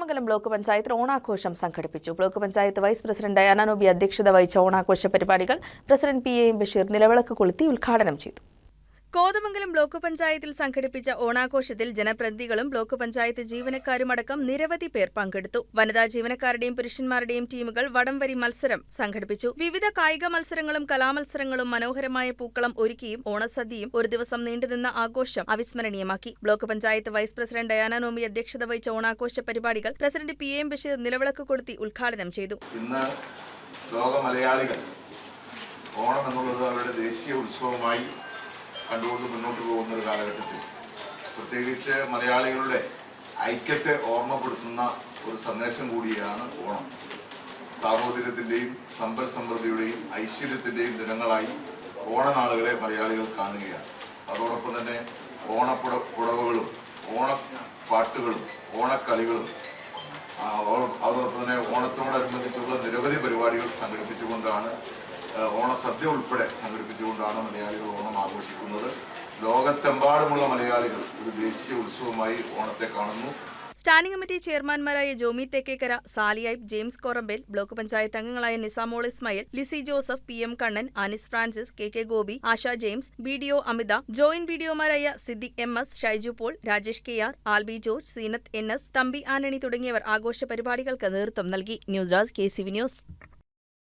Kothamangalam block പഞ്ചായത്തിൽ ഓണാഘോഷം സംഘടിപ്പിച്ചു. ബ്ലോക്ക് പഞ്ചായത്ത് വൈസ് പ്രസിഡന്റ് അനാനോബി അധ്യക്ഷത വഹിച്ച ഓണാഘോഷ പരിപാടികൾ president P A M Basheer നിലവിളക്ക് കൊളുത്തി ഉദ്ഘാടനം ചെയ്തു. കോതമംഗലം ബ്ലോക്ക് പഞ്ചായത്തിൽ സംഘടിപ്പിച്ച ഓണാഘോഷത്തിൽ ജനപ്രതിനിധികളും ബ്ലോക്ക് പഞ്ചായത്ത് ജീവനക്കാരുമടക്കം നിരവധി പേർ പങ്കെടുത്തു. വനിതാ ജീവനക്കാരുടെയും പുരുഷന്മാരുടെയും ടീമുകൾ വടംവരി മത്സരം സംഘടിപ്പിച്ചു. വിവിധ കായിക മത്സരങ്ങളും കലാമത്സരങ്ങളും മനോഹരമായ പൂക്കളം ഒരുക്കിയും ഓണസദ്യയും ഒരു ദിവസം നീണ്ടുനിന്ന ആഘോഷം അവിസ്മരണീയമാക്കി. Block panchayat vice president Diana Nomi അധ്യക്ഷത വഹിച്ച ഓണാഘോഷ പരിപാടികൾ പ്രസിഡന്റ് പി എം ബഷീർ നിലവിളക്ക് കൊളുത്തി ഉദ്ഘാടനം ചെയ്തു. ലോക മലയാളികൾ ഓണം എന്നുള്ളത് അവരുടെ ദേശീയ ഉത്സവമായി കണ്ടുകൊണ്ട് മുന്നോട്ട് പോകുന്ന ഒരു കാലഘട്ടത്തിൽ പ്രത്യേകിച്ച് മലയാളികളുടെ ഐക്യത്തെ ഓർമ്മപ്പെടുത്തുന്ന ഒരു സന്ദേശം കൂടിയാണ് ഓണം. സാഹോദര്യത്തിന്റെയും സമ്പൽ സമൃദ്ധിയുടെയും ഐശ്വര്യത്തിന്റെയും ദിനങ്ങളായി ഓണനാളുകളെ മലയാളികൾ കാണുകയാണ്. അതോടൊപ്പം തന്നെ ഓണപ്പുട പുടവകളും ഓണപ്പാട്ടുകളും ഓണക്കളികളും അതോടൊപ്പം തന്നെ ഓണത്തോടനുബന്ധിച്ചുള്ള നിരവധി പരിപാടികൾ സംഘടിപ്പിച്ചുകൊണ്ടാണ് ഓണസദ്യ ഉൾപ്പെടെ സംഘടിപ്പിച്ചുകൊണ്ടാണ് മലയാളികൾ ആഘോഷിക്കുന്നത്. ലോകത്തെമ്പാടുമുള്ള മലയാളികൾ ഒരു ദേശീയ ഉത്സവമായി ഓണത്തെ കാണുന്നു. സ്റ്റാൻഡിംഗ് കമ്മിറ്റി ചെയർമാൻമാരായ ജോമി തെക്കേക്കര സാലിയൈബ് ജെയിംസ് കോറമ്പേൽ ബ്ലോക്ക് പഞ്ചായത്ത് അംഗങ്ങളായ Nisamol Ismail Lissy Joseph P M Kannan Anis Francis K K Gopi Asha James B D O Amitha joint B D ഒമാരായ Siddique M S Shaiju Paul Rajesh K R Albi George Seenath N S Thampi Antony തുടങ്ങിയവർ ആഘോഷ പരിപാടികൾക്ക് നേതൃത്വം നൽകി. News desk K C V news.